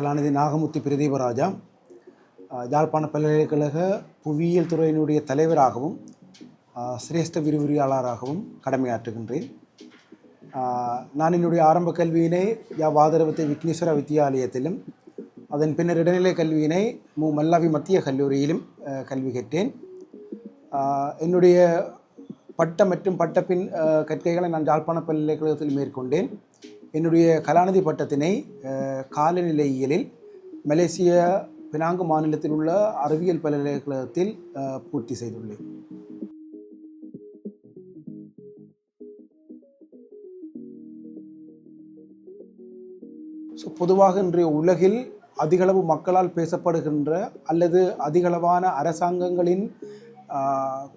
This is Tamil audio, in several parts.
கலாநிதி நாகமுத்து பிரதீபராஜா யாழ்ப்பாண பல்கலைக்கழக புவியியல் துறையினுடைய தலைவராகவும் சிரேஷ்ட விரிவுரையாளராகவும் கடமையாற்றுகின்றேன். நான் என்னுடைய ஆரம்ப கல்வியினை யா வாதரவத்தை விக்னேஸ்வர வித்தியாலயத்திலும் அதன் பின்னர் இடைநிலை கல்வியினை மு. மல்லாவி மத்திய கல்லூரியிலும் கல்வி கற்றேன். என்னுடைய பட்ட மற்றும் பட்டப்பின் கற்கைகளை நான் யாழ்ப்பாண பல்கலைக்கழகத்தில் மேற்கொண்டேன். என்னுடைய கலாநிதி பட்டத்தினை காலநிலையியலில் மலேசிய பினாங்கு மாநிலத்தில் உள்ள அறிவியல் பல்கலைக்கழகத்தில் பூர்த்தி செய்துள்ளேன். ஸோ பொதுவாக இன்றைய உலகில் அதிகளவு மக்களால் பேசப்படுகின்ற அல்லது அதிகளவான அரசாங்கங்களின்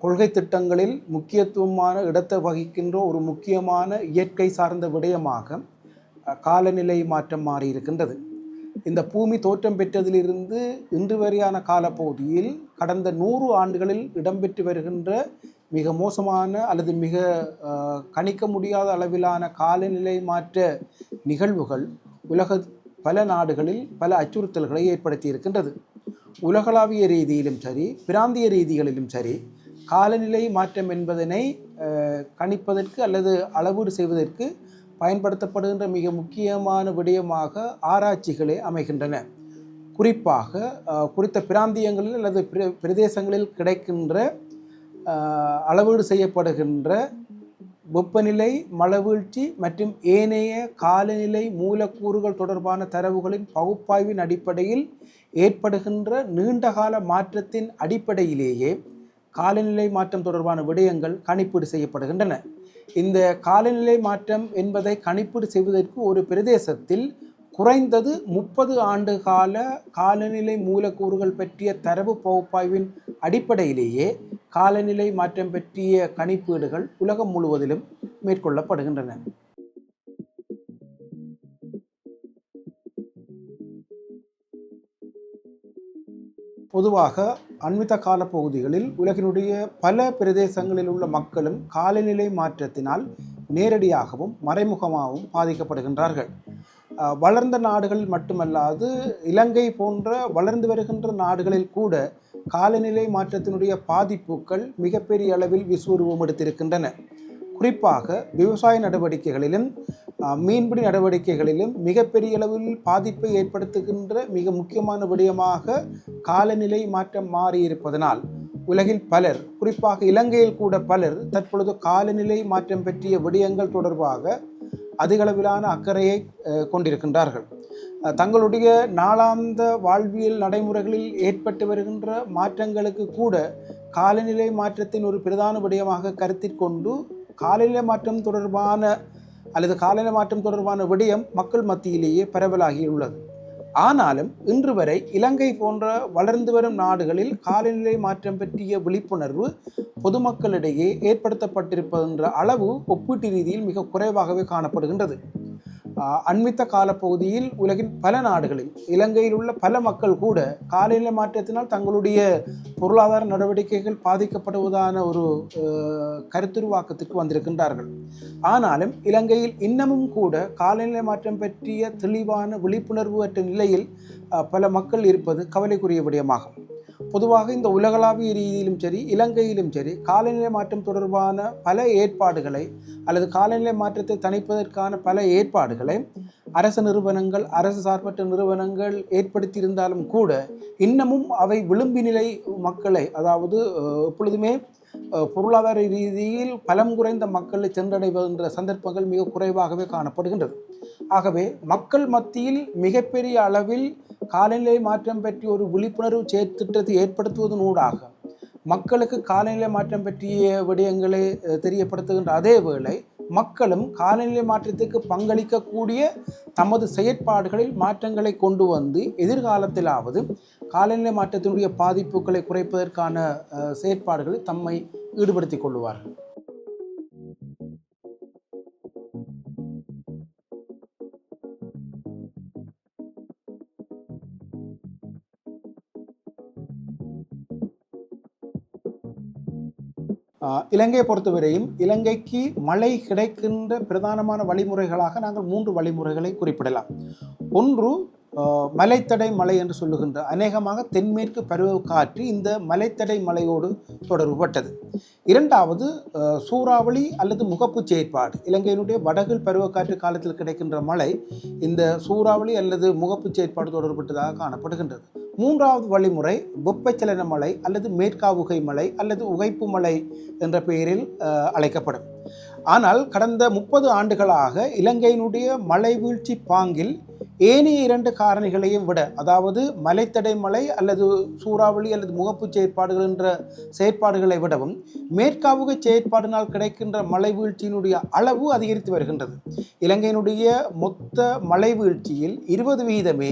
கொள்கை திட்டங்களில் முக்கியத்துவமான இடத்தை வகிக்கின்ற ஒரு முக்கியமான இயற்கை சார்ந்த விடயமாக காலநிலை மாற்றம் மாறி இருக்கின்றது. இந்த பூமி தோற்றம் பெற்றதிலிருந்து இன்று வரையான காலப்பகுதியில் கடந்த நூறு ஆண்டுகளில் இடம்பெற்று வருகின்ற மிக மோசமான அல்லது மிக கணிக்க முடியாத அளவிலான காலநிலை மாற்ற நிகழ்வுகள் உலக பல நாடுகளில் பல அச்சுறுத்தல்களை ஏற்படுத்தி இருக்கின்றது. உலகளாவிய ரீதியிலும் சரி பிராந்திய ரீதிகளிலும் சரி காலநிலை மாற்றம் என்பதனை கணிப்பதற்கு அல்லது அளவீடு செய்வதற்கு பயன்படுத்தப்படுகின்ற மிக முக்கியமான விடயமாக ஆராய்ச்சிகளே அமைகின்றன. குறிப்பாக குறித்த பிராந்தியங்களில் அல்லது பிர பிரதேசங்களில் கிடைக்கின்ற அளவீடு செய்யப்படுகின்ற வெப்பநிலை மழவீழ்ச்சி மற்றும் ஏனைய காலநிலை மூலக்கூறுகள் தொடர்பான தரவுகளின் பகுப்பாய்வின் அடிப்படையில் ஏற்படுகின்ற நீண்டகால மாற்றத்தின் அடிப்படையிலேயே காலநிலை மாற்றம் தொடர்பான விடயங்கள் கணிப்பீடு செய்யப்படுகின்றன. இந்த காலநிலை மாற்றம் என்பதை கணிப்பீடு செய்வதற்கு ஒரு பிரதேசத்தில் குறைந்தது முப்பது ஆண்டு கால காலநிலை மூலக்கூறுகள் பற்றிய தரவு பகுப்பாய்வின் அடிப்படையிலேயே காலநிலை மாற்றம் பற்றிய கணிப்பீடுகள் உலகம் முழுவதிலும் மேற்கொள்ளப்படுகின்றன. பொதுவாக அண்மித்த கால பகுதிகளில் உலகினுடைய பல பிரதேசங்களில் உள்ள மக்களும் காலநிலை மாற்றத்தினால் நேரடியாகவும் மறைமுகமாகவும் பாதிக்கப்படுகின்றார்கள். வளர்ந்த நாடுகள் மட்டுமல்லாது இலங்கை போன்ற வளர்ந்து வருகின்ற நாடுகளில் கூட காலநிலை மாற்றத்தினுடைய பாதிப்புகள் மிகப்பெரிய அளவில் விஸ்வரூபம் எடுத்திருக்கின்றன. குறிப்பாக விவசாய நடவடிக்கைகளிலும் மீன்பிடி நடவடிக்கைகளிலும் மிகப்பெரிய அளவில் பாதிப்பை ஏற்படுத்துகின்ற மிக முக்கியமான விடயமாக காலநிலை மாற்றம் மாறியிருப்பதனால் உலகில் பலர் குறிப்பாக இலங்கையில் கூட பலர் தற்பொழுது காலநிலை மாற்றம் பற்றிய விடயங்கள் தொடர்பாக அதிகளவிலான அக்கறையை கொண்டிருக்கின்றார்கள். தங்களுடைய நாளாந்த வாழ்வியல் நடைமுறைகளில் ஏற்பட்டு வருகின்ற மாற்றங்களுக்கு கூட காலநிலை மாற்றத்தின் ஒரு பிரதான விடயமாக கருத்தில் கொண்டு காலநிலை மாற்றம் தொடர்பான அல்லது காலநிலை மாற்றம் தொடர்பான விடயம் மக்கள் மத்தியிலேயே பரவலாகியுள்ளது ஆனாலும் இன்று வரை இலங்கை போன்ற வளர்ந்து வரும் நாடுகளில் காலநிலை மாற்றம் பற்றிய விழிப்புணர்வு பொதுமக்களிடையே ஏற்படுத்தப்பட்டிருப்பதென்ற அளவு ஒப்பீட்டு ரீதியில் மிக குறைவாகவே காணப்படுகின்றது. அண்மித்த காலப்பகுதியில் உலகின் பல நாடுகளில் இலங்கையில் உள்ள பல மக்கள் கூட காலநிலை மாற்றத்தினால் தங்களுடைய பொருளாதார நடவடிக்கைகள் பாதிக்கப்படுவதான ஒரு கருத்துருவாக்கத்துக்கு வந்திருக்கின்றார்கள். ஆனாலும் இலங்கையில் இன்னமும் கூட காலநிலை மாற்றம் பற்றிய தெளிவான விழிப்புணர்வு அற்ற நிலையில் பல மக்கள் இருப்பது கவலைக்குரிய விடயமாகும். பொதுவாக இந்த உலகளாவிய ரீதியிலும் சரி இலங்கையிலும் சரி காலநிலை மாற்றம் தொடர்பான பல ஏற்பாடுகளை அல்லது காலநிலை மாற்றத்தை தணிப்பதற்கான பல ஏற்பாடுகளை அரசு நிறுவனங்கள் அரசு சார்பற்ற நிறுவனங்கள் ஏற்படுத்தியிருந்தாலும் கூட இன்னமும் அவை விளிம்பு நிலை மக்களை அதாவது எப்பொழுதுமே பொருளாதார ரீதியில் பலம் குறைந்த மக்களை சென்றடைவதென்ற சந்தர்ப்பங்கள் மிக குறைவாகவே காணப்படுகின்றது. ஆகவே மக்கள் மத்தியில் மிகப்பெரிய அளவில் காலநிலை மாற்றம் பற்றி ஒரு விழிப்புணர்வு திட்டத்தை ஏற்படுத்துவதனூடாக மக்களுக்கு காலநிலை மாற்றம் பற்றிய விடயங்களை தெரியப்படுத்துகின்ற அதே வேளை மக்களும் காலநிலை மாற்றத்துக்கு பங்களிக்கக்கூடிய தமது செயற்பாடுகளில் மாற்றங்களை கொண்டு வந்து எதிர்காலத்திலாவது காலநிலை மாற்றத்தினுடைய பாதிப்புகளை குறைப்பதற்கான செயற்பாடுகளை செயற்பாடுகளில் தம்மை ஈடுபடுத்திக் கொள்வார்கள். இலங்கையை பொறுத்தவரையும் இலங்கைக்கு மழை கிடைக்கின்ற பிரதானமான வழிமுறைகளாக நாங்கள் மூன்று வழிமுறைகளை குறிப்பிடலாம். ஒன்று மலைத்தடை மலை என்று சொல்லுகின்ற அநேகமாக தென்மேற்கு பருவ காற்று இந்த மலைத்தடை மலையோடு தொடர்புபட்டது. இரண்டாவது சூறாவளி அல்லது முகப்பு செயற்பாடு. இலங்கையினுடைய வடகில் பருவக்காற்று காலத்தில் கிடைக்கின்ற மழை இந்த சூறாவளி அல்லது முகப்பு செயற்பாடு தொடர்புபட்டதாக காணப்படுகின்றது. மூன்றாவது வழிமுறை வெப்பச்சலன மலை அல்லது மேற்காவுகை மலை அல்லது உகைப்பு மலை என்ற பெயரில் அழைக்கப்படும். ஆனால் கடந்த முப்பது ஆண்டுகளாக இலங்கையினுடைய மலை வீழ்ச்சி பாங்கில் ஏனைய இரண்டு காரணிகளையும் விட அதாவது மலைத்தடை மலை அல்லது சூறாவளி அல்லது முகப்பு செயற்பாடுகள் என்ற செயற்பாடுகளை விடவும் மேற்காவுக செயற்பாடினால் கிடைக்கின்ற மழை வீழ்ச்சியினுடைய அளவு அதிகரித்து வருகின்றது. இலங்கையினுடைய மொத்த மழை வீழ்ச்சியில் இருபது வீதமே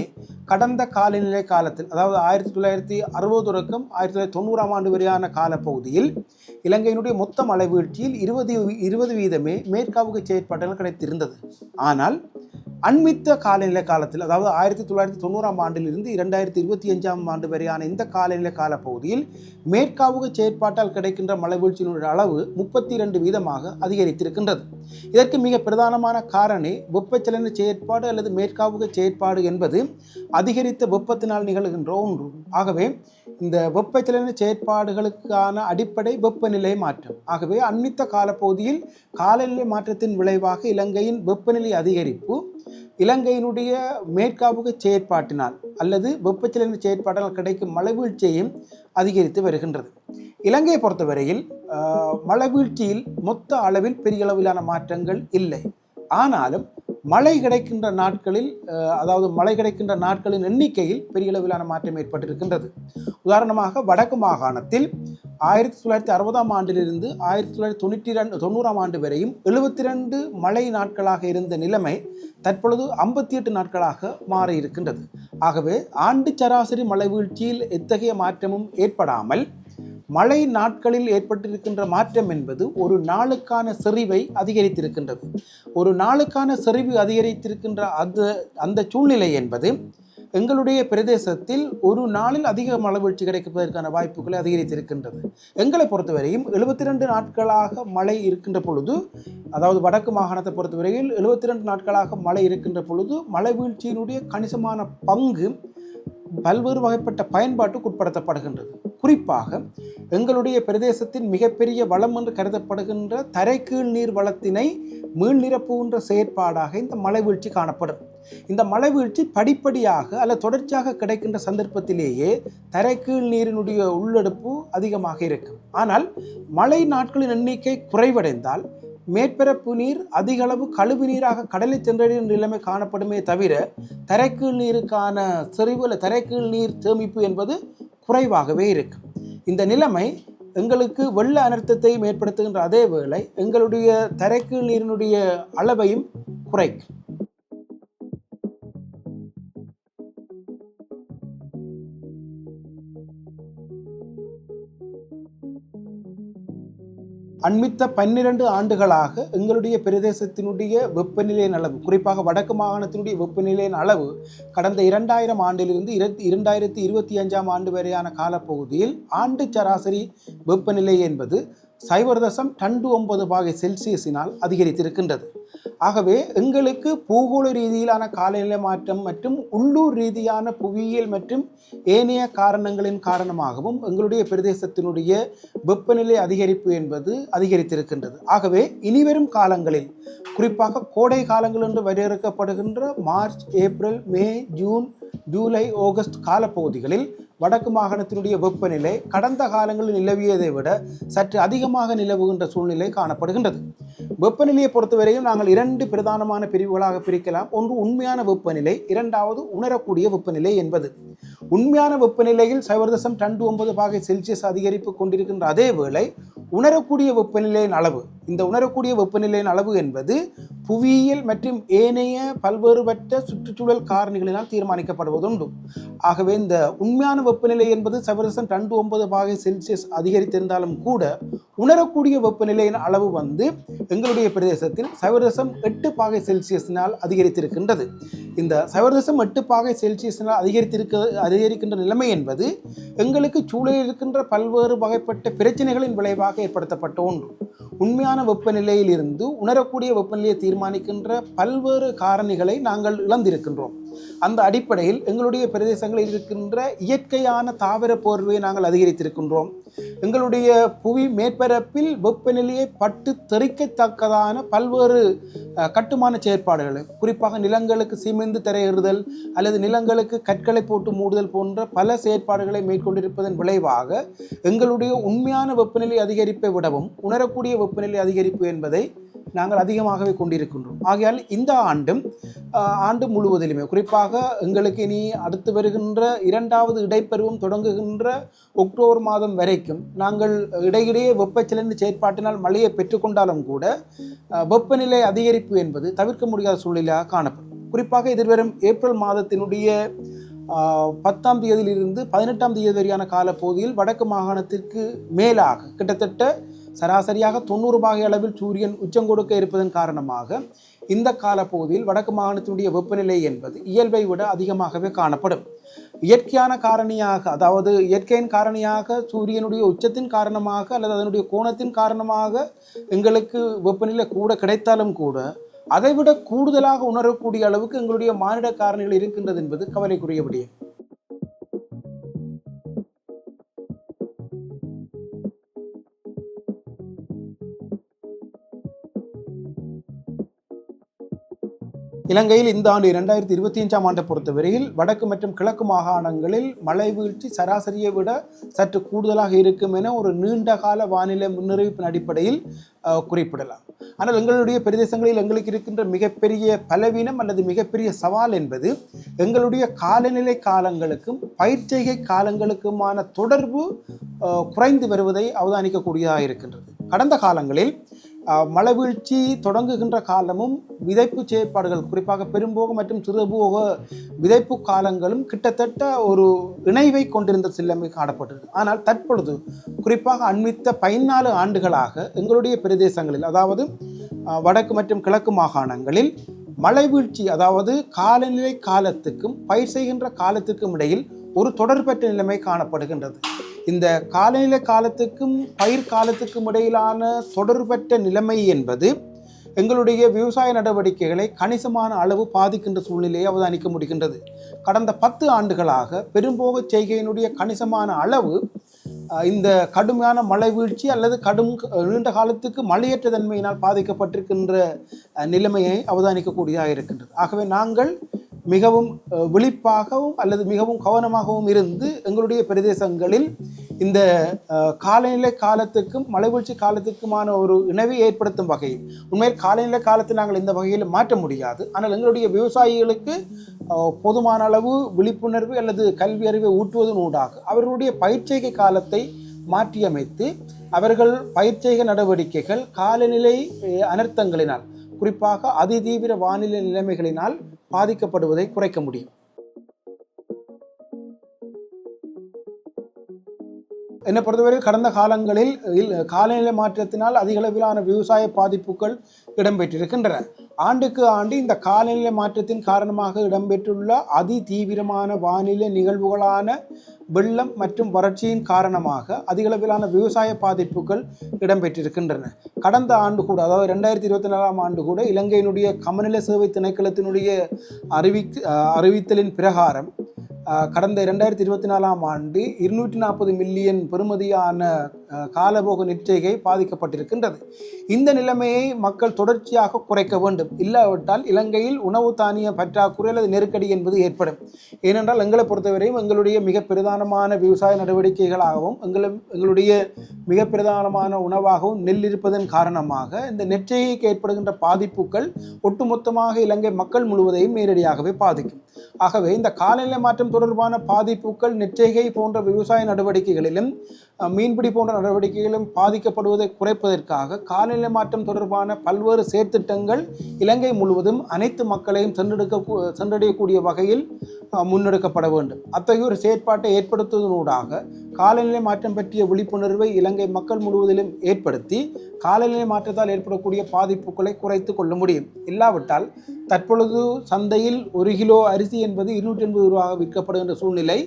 கடந்த காலநிலை காலத்தில் அதாவது ஆயிரத்தி தொள்ளாயிரத்தி அறுபது தொடக்கம் ஆயிரத்தி தொள்ளாயிரத்தி தொண்ணூறாம் ஆண்டு வரையான காலப்பகுதியில் இலங்கையினுடைய மொத்த மழை வீழ்ச்சியில் இருபது இருபது வீதமே மேற்காவுக செயற்பாடுகள் கிடைத்திருந்தது. ஆனால் அண்மித்த காலநிலை காலத்தில் அதாவது ஆயிரத்தி தொள்ளாயிரத்தி தொண்ணூறாம் ஆண்டிலிருந்து இரண்டாயிரத்தி இருபத்தி அஞ்சாம் ஆண்டு வரையான இந்த காலநிலை கால பகுதியில் மேற்காவுக செயற்பாட்டால் கிடைக்கின்ற மழைவீழ்ச்சியினுடைய அளவு முப்பத்தி இரண்டு வீதமாக அதிகரித்திருக்கின்றது. இதற்கு மிக பிரதானமான காரணி வெப்பச்சலன செயற்பாடு அல்லது மேற்காவுக செயற்பாடு என்பது அதிகரித்த வெப்பத்தினால் நிகழ்கின்ற ஒன்று. ஆகவே இந்த வெப்பச்சலன செயற்பாடுகளுக்கான அடிப்படை வெப்பநிலை மாற்றம். ஆகவே அண்மித்த காலப்பகுதியில் காலநிலை மாற்றத்தின் விளைவாக இலங்கையின் வெப்பநிலை அதிகரிப்பு இலங்கையினுடைய மேற்காப்புக செயற்பாட்டினால் அல்லது வெப்பச்சலன செயற்பாட்டினால் கிடைக்கும் மழை வீழ்ச்சியையும் அதிகரித்து வருகின்றது. இலங்கையை பொறுத்தவரையில் மழை வீழ்ச்சியில் மொத்த அளவில் பெரிய அளவிலான மாற்றங்கள் இல்லை. ஆனாலும் மழை கிடைக்கின்ற நாட்களில் அதாவது மழை கிடைக்கின்ற நாட்களின் எண்ணிக்கையில் பெரிய அளவிலான மாற்றம் ஏற்பட்டிருக்கின்றது. உதாரணமாக வடக்கு மாகாணத்தில் ஆயிரத்தி தொள்ளாயிரத்தி அறுபதாம் ஆண்டிலிருந்து ஆயிரத்தி தொள்ளாயிரத்தி தொண்ணூற்றி ரெண்டு தொண்ணூறாம் ஆண்டு வரையும் எழுபத்தி ரெண்டு மழை நாட்களாக இருந்த நிலைமை தற்பொழுது ஐம்பத்தி எட்டு நாட்களாக மாறி இருக்கின்றது ஆகவே ஆண்டு சராசரி மழை வீழ்ச்சியில் எத்தகைய மாற்றமும் ஏற்படாமல் மழை நாட்களில் ஏற்பட்டிருக்கின்ற மாற்றம் என்பது ஒரு நாளுக்கான செறிவை அதிகரித்திருக்கின்றது. ஒரு நாளுக்கான செறிவு அதிகரித்திருக்கின்ற அந்த அந்த சூழ்நிலை என்பது எங்களுடைய பிரதேசத்தில் ஒரு நாளில் அதிக மழைவீழ்ச்சி கிடைப்பதற்கான வாய்ப்புகளை அதிகரித்திருக்கின்றது. எங்களை பொறுத்தவரையும் எழுபத்தி ரெண்டு நாட்களாக மழை இருக்கின்ற பொழுது அதாவது வடக்கு மாகாணத்தை பொறுத்தவரையில் எழுபத்தி ரெண்டு நாட்களாக மழை இருக்கின்ற பொழுது மழை வீழ்ச்சியினுடைய கணிசமான பங்கு பல்வேறு வகைப்பட்ட பயன்பாட்டுக்கு உட்படுத்தப்படுகின்றது. குறிப்பாக எங்களுடைய பிரதேசத்தின் மிகப்பெரிய வளம் என்று கருதப்படுகின்ற தரைக்கீழ் நீர் வளத்தினை மீள் நிரப்புகின்ற செயற்பாடாக இந்த மழை வீழ்ச்சி காணப்படும். இந்த மழை வீழ்ச்சி படிப்படியாக அல்ல தொடர்ச்சியாக கிடைக்கின்ற சந்தர்ப்பத்திலேயே தரைக்கீழ் நீரினுடைய உள்ளெடுப்பு அதிகமாக இருக்கும். ஆனால் மழை நாட்களின் எண்ணிக்கை குறைவடைந்தால் மேற்பரப்பு நீர் அதிக அளவு கழிவு நீராக கடலை சென்றடையும் நிலைமை காணப்படுமே தவிர தரைக்கீழ் நீருக்கான செறிவு அல்ல தரைக்கீழ் நீர் சேமிப்பு என்பது குறைவாகவே இருக்கும். இந்த நிலைமை எங்களுக்கு வெள்ள அனர்த்தத்தையும் ஏற்படுத்துகின்ற அதே வேளை எங்களுடைய தரைக்கீழ் நீரினுடைய அளவையும் குறைக்கும். அண்மித்த பன்னிரண்டு ஆண்டுகளாக எங்களுடைய பிரதேசத்தினுடைய வெப்பநிலையின் அளவு குறிப்பாக வடக்கு மாகாணத்தினுடைய வெப்பநிலையின் அளவு கடந்த இரண்டாயிரம் ஆண்டிலிருந்து இரத்தி இரண்டாயிரத்தி இருபத்தி அஞ்சாம் ஆண்டு வரையான காலப்பகுதியில் ஆண்டு சராசரி வெப்பநிலை என்பது சைபர் தசம் டண்டு ஒன்பது பாகை செல்சியஸினால் அதிகரித்திருக்கின்றது. ஆகவே எங்களுக்கு பூகோள ரீதியிலான காலநிலை மாற்றம் மற்றும் உள்ளூர் ரீதியான புவியியல் மற்றும் ஏனைய காரணங்களின் காரணமாகவும் எங்களுடைய பிரதேசத்தினுடைய வெப்பநிலை அதிகரிப்பு என்பது அதிகரித்திருக்கின்றது. ஆகவே இனிவரும் காலங்களில் குறிப்பாக கோடை காலங்கள் என்று வரையறுக்கப்படுகின்ற March April May June July August காலப்பகுதிகளில் வடக்கு மாகாணத்தினுடைய வெப்பநிலை கடந்த காலங்களில் நிலவியதை விட சற்று அதிகமாக நிலவுகின்ற சூழ்நிலை காணப்படுகின்றது. வெப்பநிலையை பொறுத்தவரையும் நாங்கள் இரண்டு பிரதானமான பிரிவுகளாக பிரிக்கலாம். ஒன்று உண்மையான வெப்பநிலை இரண்டாவது உணரக்கூடிய வெப்பநிலை என்பது. உண்மையான வெப்பநிலையில் சைவர் தசம் டண்டு ஒன்பது பாகை செல்சியஸ் அதிகரிப்பு கொண்டிருக்கின்ற அதே வேளை உணரக்கூடிய வெப்பநிலையின் அளவு இந்த உணரக்கூடிய வெப்பநிலையின் அளவு என்பது புவியியல் மற்றும் ஏனைய பல்வேறுபட்ட சுற்றுச்சூழல் காரணிகளினால் தீர்மானிக்கப்படுவதுண்டு. ஆகவே இந்த உண்மையான வெப்பநிலை என்பது சவரசம் ரெண்டு ஒன்பது பாகை செல்சியஸ் அதிகரித்திருந்தாலும் கூட உணரக்கூடிய வெப்பநிலையின் அளவு வந்து எங்களுடைய பிரதேசத்தில் சவரசம் எட்டு பாகை செல்சியஸினால் அதிகரித்திருக்கின்றது. இந்த சவரசம் எட்டு பாகை செல்சியஸினால் அதிகரித்திருக்க அதிகரிக்கின்ற நிலைமை என்பது எங்களுக்கு சூழலில் இருக்கின்ற பல்வேறு வகைப்பட்ட பிரச்சனைகளின் விளைவாக ஏற்படுத்தப்பட்ட ஒன்று. உண்மையான வெப்பநிலையிலிருந்து உணரக்கூடிய வெப்பநிலையை தீர்மானிக்கின்ற பல்வேறு காரணிகளை நாங்கள் இழந்திருக்கின்றோம். அந்த அடிப்படையில் எங்களுடைய பிரதேசங்களில் இருக்கின்ற இயற்கையான தாவர போர்வையை நாங்கள் அதிகரித்திருக்கின்றோம். எங்களுடைய புவி மேற்பரப்பில் வெப்பநிலையை பட்டு தெறிக்கத்தக்கதான பல்வேறு கட்டுமான செயற்பாடுகள் குறிப்பாக நிலங்களுக்கு சிமெந்து திரையிடுதல் அல்லது நிலங்களுக்கு கற்களை போட்டு மூடுதல் போன்ற பல செயற்பாடுகளை மேற்கொண்டிருப்பதன் விளைவாக எங்களுடைய உண்மையான வெப்பநிலை அதிகரிப்பை விடவும் உணரக்கூடிய வெப்பநிலை அதிகரிப்பு என்பதை நாங்கள் அதிகமாகவே கொண்டிருக்கின்றோம். ஆகையால் இந்த ஆண்டும் ஆண்டு முழுவதிலுமே குறிப்பாக குறிப்பாக எங்களுக்கு இனி அடுத்து வருகின்ற இரண்டாவது இடைப்பருவம் தொடங்குகின்ற அக்டோபர் மாதம் வரைக்கும் நாங்கள் இடையிடையே வெப்பச்சலன செயற்பாட்டினால் மழையை பெற்றுக்கொண்டாலும் கூட வெப்பநிலை அதிகரிப்பு என்பது தவிர்க்க முடியாத சூழ்நிலையாக காணப்படும். குறிப்பாக எதிர்வரும் ஏப்ரல் மாதத்தினுடைய பத்தாம் தேதியிலிருந்து பதினெட்டாம் தேதி வரையான காலப்பகுதியில் வடக்கு மாகாணத்திற்கு மேலாக கிட்டத்தட்ட சராசரியாக தொண்ணூறு பாகை அளவில் சூரியன் உச்சம் கொடுக்க இருப்பதன் காரணமாக இந்த காலப்பகுதியில் வடக்கு மாகாணத்தினுடைய வெப்பநிலை என்பது இயல்பை விட அதிகமாகவே காணப்படும். இயற்கையான காரணியாக அதாவது இயற்கையின் காரணியாக சூரியனுடைய உச்சத்தின் காரணமாக அல்லது அதனுடைய கோணத்தின் காரணமாக எங்களுக்கு வெப்பநிலை கூட கிடைத்தாலும் கூட அதைவிட கூடுதலாக உணரக்கூடிய அளவுக்கு எங்களுடைய மானிட காரணிகள் இருக்கின்றது என்பது கவலைக்குரிய விடயம். இலங்கையில் இந்த ஆண்டு இரண்டாயிரத்தி இருபத்தி அஞ்சாம் ஆண்டை பொறுத்தவரையில் வடக்கு மற்றும் கிழக்கு மாகாணங்களில் மழை வீழ்ச்சி சராசரியை விட சற்று கூடுதலாக இருக்கும் என ஒரு நீண்ட கால வானிலை முன்னறிவிப்பின் அடிப்படையில் குறிப்பிடலாம். ஆனால் எங்களுடைய பிரதேசங்களில் எங்களுக்கு இருக்கின்ற மிகப்பெரிய பலவீனம் அல்லது மிகப்பெரிய சவால் என்பது எங்களுடைய காலநிலை காலங்களுக்கும் பயிற்சிகை காலங்களுக்குமான தொடர்பு குறைந்து வருவதை அவதானிக்கக்கூடியதாக இருக்கின்றது. கடந்த காலங்களில் மழை வீழ்ச்சி தொடங்குகின்ற காலமும் விதைப்பு செயற்பாடுகள் குறிப்பாக பெரும்போக மற்றும் சிறுபோக விதைப்பு காலங்களும் கிட்டத்தட்ட ஒரு இணைவை கொண்டிருந்த சில்லமை காணப்பட்டது. ஆனால் தற்பொழுது குறிப்பாக அண்மித்த பதினாலு ஆண்டுகளாக எங்களுடைய பிரதேசங்களில் அதாவது வடக்கு மற்றும் கிழக்கு மாகாணங்களில் மழை வீழ்ச்சி அதாவது காலநிலை காலத்துக்கும் பயிர் செய்கின்ற காலத்துக்கும் இடையில் ஒரு தொடர்பற்ற நிலைமை காணப்படுகின்றது. இந்த காலநிலை காலத்துக்கும் பயிர் காலத்துக்கும் இடையிலான தொடர்பற்ற நிலைமை என்பது எங்களுடைய விவசாய நடவடிக்கைகளை கணிசமான அளவு பாதிக்கின்ற சூழ்நிலையை அவதானிக்க முடிகின்றது. கடந்த பத்து ஆண்டுகளாக பெரும்போக செய்கையினுடைய கணிசமான அளவு இந்த கடுமையான மழை வீழ்ச்சி அல்லது கடும் நீண்ட காலத்துக்கு மழையற்ற தன்மையினால் பாதிக்கப்பட்டிருக்கின்ற நிலைமையை அவதானிக்கக்கூடியதாக இருக்கின்றது. ஆகவே நாங்கள் மிகவும் விழிப்பாகவும் அல்லது மிகவும் கவனமாகவும் இருந்து எங்களுடைய பிரதேசங்களில் இந்த காலநிலை காலத்துக்கும் மலைவீழ்ச்சி காலத்துக்குமான ஒரு இணைவை ஏற்படுத்தும் வகையில் உண்மையில் காலநிலை காலத்தை நாங்கள் இந்த வகையில் மாற்ற முடியாது. ஆனால் எங்களுடைய விவசாயிகளுக்கு போதுமான அளவு விழிப்புணர்வு அல்லது கல்வி அறிவை ஊட்டுவதன் ஊடாக அவர்களுடைய பயிற்சிகை காலத்தை மாற்றியமைத்து அவர்கள் பயிற்சிக நடவடிக்கைகள் காலநிலை அனர்த்தங்களினால் குறிப்பாக அதிதீவிர வானிலை நிலைமைகளினால் பாதிக்கப்படுவதை குறைக்க முடியும். என்னை பொறுத்தவரை கடந்த காலங்களில் இல்- காலநிலை மாற்றத்தினால் அதிகளவிலான விவசாய பாதிப்புகள் இடம்பெற்றிருக்கின்றன. ஆண்டுக்கு ஆண்டு இந்த காலநிலை மாற்றத்தின் காரணமாக இடம்பெற்றுள்ள அதி தீவிரமான வானிலை நிகழ்வுகளான வெள்ளம் மற்றும் வறட்சியின் காரணமாக அதிகளவிலான விவசாய பாதிப்புகள் இடம்பெற்றிருக்கின்றன. கடந்த ஆண்டு கூட அதாவது ரெண்டாயிரத்தி இருபத்தி நாலாம் ஆண்டு கூட இலங்கையினுடைய கமநிலை சேவை திணைக்களத்தினுடைய அறிவிக் அறிவித்தலின் பிரகாரம் கடந்த ரெண்டாயிரத்தி இருபத்தி நாலாம் ஆண்டு இருநூற்றி நாற்பது மில்லியன் பெறுமதியான காலபோக நிச்சயிகை பாதிக்கப்பட்டிருக்கின்றது. இந்த நிலைமையை மக்கள் தொடர்ச்சியாக குறைக்க வேண்டும். இல்லாவிட்டால் இலங்கையில் உணவு தானிய பற்றாக்குறை அல்லது நெருக்கடி என்பது ஏற்படும். ஏனென்றால் எங்களை பொறுத்தவரையும் எங்களுடைய மிக பிரதானமான விவசாய நடவடிக்கைகளாகவும் எங்களும் எங்களுடைய மிக பிரதானமான உணவாகவும் நெல் இருப்பதன் காரணமாக இந்த நெற்செய்கைக்கு ஏற்படுகின்ற பாதிப்புகள் ஒட்டுமொத்தமாக இலங்கை மக்கள் முழுவதையும் நேரடியாகவே பாதிக்கும். ஆகவே இந்த காலநிலை மாற்றம் தொடர்பான பாதிப்புகள் நெற்செய்கை போன்ற விவசாய நடவடிக்கைகளிலும் மீன்பிடி போன்ற நடவடிக்கைகளும் பாதிக்கப்படுவதை குறைப்பதற்காக காலநிலை மாற்றம் தொடர்பான பல்வேறு செயற்திட்டங்கள் இலங்கை முழுவதும் அனைத்து மக்களையும் சென்றெடுக்க சென்றடையக்கூடிய வகையில் முன்னெடுக்கப்பட வேண்டும். அத்தகைய ஒரு செயற்பாட்டை ஏற்படுத்துவதனூடாக காலநிலை மாற்றம் பற்றிய விழிப்புணர்வை இலங்கை மக்கள் முழுவதிலும் ஏற்படுத்தி காலநிலை மாற்றத்தால் ஏற்படக்கூடிய பாதிப்புகளை குறைத்து கொள்ள முடியும். இல்லாவிட்டால் தற்பொழுது சந்தையில் ஒரு கிலோ அரிசி என்பது இருநூற்றி எண்பது ரூபாக விற்கப்படுகின்ற சூழ்நிலை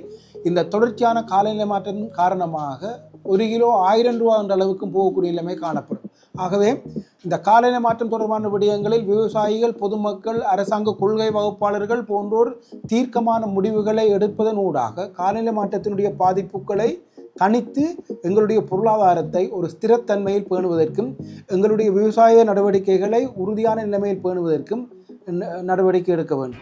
இந்த தொடர்ச்சியான காலநிலை மாற்றம் காரணமாக ஒரு கிலோ ஆயிரம் ரூபா என்ற அளவுக்கும் போகக்கூடிய நிலைமை காணப்படும். ஆகவே இந்த காலநிலை மாற்றம் தொடர்பான விடயங்களில் விவசாயிகள் பொதுமக்கள் அரசாங்க கொள்கை வகுப்பாளர்கள் போன்றோர் தீர்க்கமான முடிவுகளை எடுப்பதன் ஊடாக காலநிலை மாற்றத்தினுடைய பாதிப்புகளை தனித்து எங்களுடைய பொருளாதாரத்தை ஒரு ஸ்திரத்தன்மையில் பேணுவதற்கும் எங்களுடைய விவசாய நடவடிக்கைகளை உறுதியான நிலைமையில் பேணுவதற்கும் ந- நடவடிக்கை எடுக்க வேண்டும்.